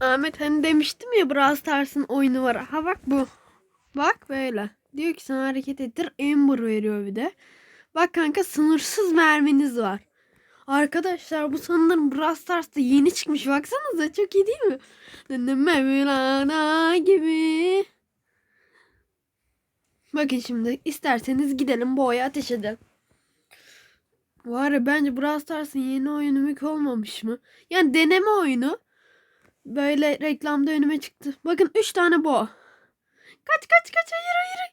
Ahmet hani demiştim ya Brawl Stars'ın oyunu var. Ha bak bu. Bak böyle. Diyor ki sana hareket ettir. Ember veriyor bir de. Bak kanka sınırsız merminiz var. Arkadaşlar bu sanırım Brawl Stars'ta yeni çıkmış. Baksanıza çok iyi değil mi? Mevlana gibi. Bakın şimdi isterseniz gidelim bu oya ateş edelim. Var ya bence Brawl Stars'ın yeni oyunu mük olmamış mı? Yani deneme oyunu. Böyle reklamda önüme çıktı. Bakın 3 tane bu. Kaç kaç kaç hayır hayır.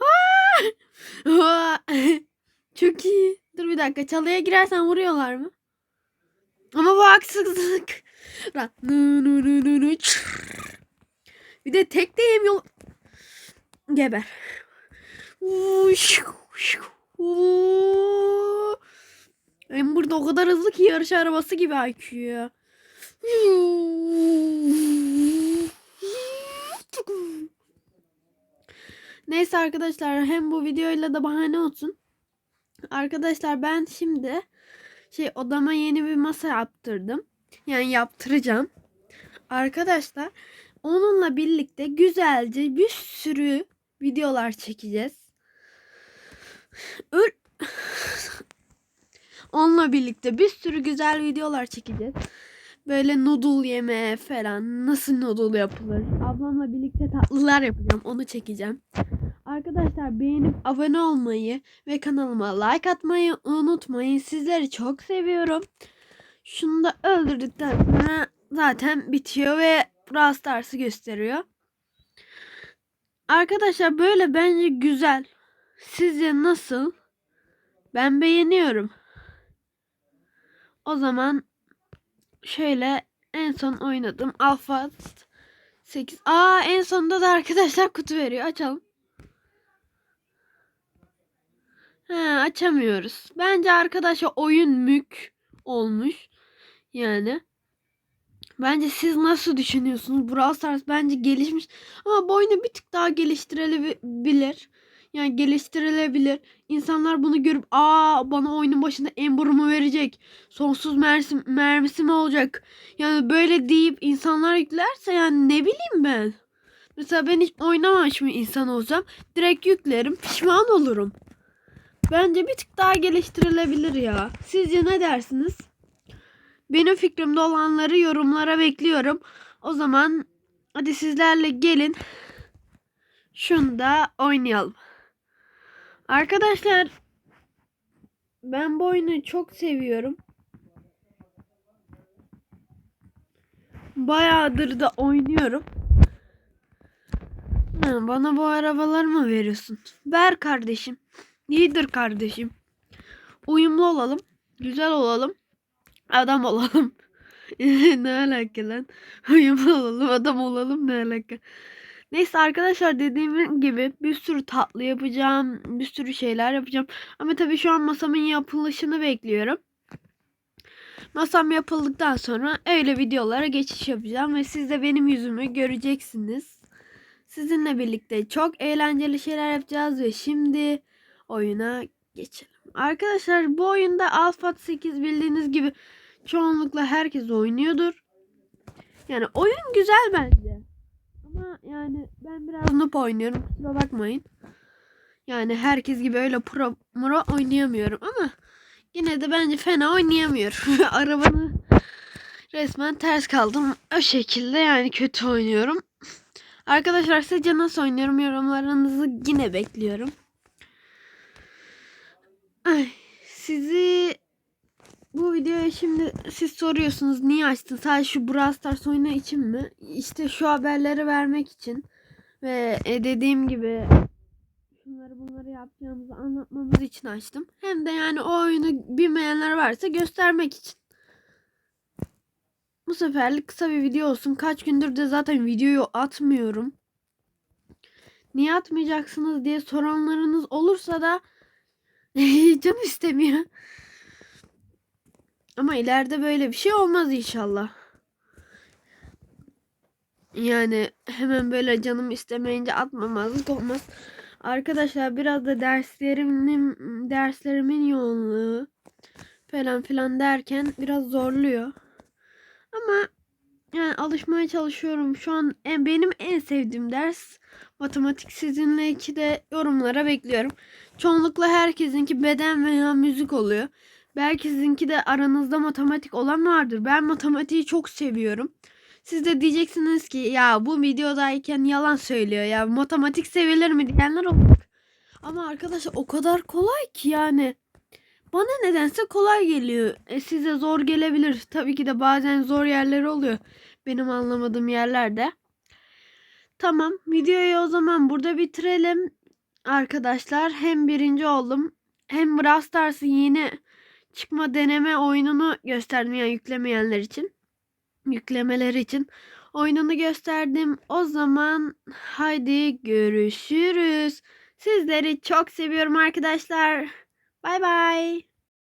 Aa! Aa! Çok iyi. Dur bir dakika çalıya girersen vuruyorlar mı? Ama bu haksızlık. Bir de tek de yemiyor. Geber. Uş, uş, uuu. Ember de o kadar hızlı ki yarış arabası gibi IQ ya. Neyse arkadaşlar hem bu videoyla da bahane olsun. Arkadaşlar ben şimdi şey odama yeni bir masa yaptırdım. Yani yaptıracağım. Arkadaşlar onunla birlikte güzelce bir sürü videolar çekeceğiz. Onunla birlikte bir sürü güzel videolar çekeceğiz. Böyle noodle yeme falan. Nasıl noodle yapılır? Ablamla birlikte tatlılar yapacağım. Onu çekeceğim. Arkadaşlar beğenip abone olmayı ve kanalıma like atmayı unutmayın. Sizleri çok seviyorum. Şunu da öldürdükten sonra zaten bitiyor ve Brawl gösteriyor. Arkadaşlar böyle bence güzel. Sizce nasıl? Ben beğeniyorum. O zaman şöyle en son oynadım. Alpha 8. Aa en sonunda da arkadaşlar kutu veriyor. Açalım. He, açamıyoruz. Bence arkadaşlar oyun mük olmuş. Yani. Bence siz nasıl düşünüyorsunuz? Brawl Stars bence gelişmiş. Ama bu oyunu bir tık daha geliştirilebilir. Yani geliştirilebilir. İnsanlar bunu görüp aa bana oyunun başında Ember'ımı verecek. Sonsuz mersi, mermisi mi olacak? Yani böyle deyip insanlar yüklerse yani ne bileyim ben. Mesela ben hiç oynamamış bir insan olsam direkt yüklerim pişman olurum. Bence bir tık daha geliştirilebilir ya. Sizce ne dersiniz? Benim fikrimde olanları yorumlara bekliyorum. O zaman hadi sizlerle gelin. Şunu da oynayalım. Arkadaşlar ben bu oyunu çok seviyorum. Bayağıdır da oynuyorum. Ha, bana bu arabaları mı veriyorsun? Ver kardeşim. İyidir kardeşim. Uyumlu olalım. Güzel olalım. Adam olalım. ne alaka lan? Uyumlu olalım. Adam olalım ne alaka? Neyse arkadaşlar dediğim gibi bir sürü tatlı yapacağım. Bir sürü şeyler yapacağım. Ama tabii şu an masamın yapılışını bekliyorum. Masam yapıldıktan sonra öyle videolara geçiş yapacağım. Ve siz de benim yüzümü göreceksiniz. Sizinle birlikte çok eğlenceli şeyler yapacağız. Ve şimdi oyuna geçelim. Arkadaşlar bu oyunda Alpha 8 bildiğiniz gibi çoğunlukla herkes oynuyor,dur. Yani oyun güzel bence. Ama yani ben biraz noob oynuyorum. Kusura bakmayın. Yani herkes gibi öyle pro muro oynayamıyorum ama yine de bence fena oynayamıyor. Arabanı resmen ters kaldım. O şekilde yani kötü oynuyorum. Arkadaşlar sizce nasıl oynuyorum yorumlarınızı yine bekliyorum. Ay, sizi bu videoya şimdi siz soruyorsunuz niye açtın? Sadece şu Brawl Stars oyunu için mi? İşte şu haberleri vermek için ve e, dediğim gibi şunları bunları yapacağımızı anlatmamız için açtım. Hem de yani o oyunu bilmeyenler varsa göstermek için. Bu seferlik kısa bir video olsun. Kaç gündür de zaten videoyu atmıyorum. Niye atmayacaksınız diye soranlarınız olursa da canım istemiyor. Ama ileride böyle bir şey olmaz inşallah. Yani hemen böyle canım istemeyince atmamazlık olmaz. Arkadaşlar biraz da derslerimin derslerimin yoğunluğu falan filan derken biraz zorluyor. Ama yani alışmaya çalışıyorum. Şu an en, benim en sevdiğim ders matematik. Sizinle iki de yorumlara bekliyorum. Çoğunlukla herkesinki beden veya müzik oluyor. Belki sizinki de aranızda matematik olan vardır. Ben matematiği çok seviyorum. Siz de diyeceksiniz ki ya bu videodayken yalan söylüyor ya matematik sevilir mi diyenler olacak. Ama arkadaşlar o kadar kolay ki yani. Bana nedense kolay geliyor. E, size zor gelebilir. Tabii ki de bazen zor yerleri oluyor. Benim anlamadığım yerlerde. Tamam videoyu o zaman burada bitirelim. Arkadaşlar hem birinci oldum hem Brawl Stars'ın yeni çıkma deneme oyununu gösterdim yani yüklemeyenler için. Yüklemeler için oyununu gösterdim. O zaman haydi görüşürüz. Sizleri çok seviyorum arkadaşlar. Bay bay.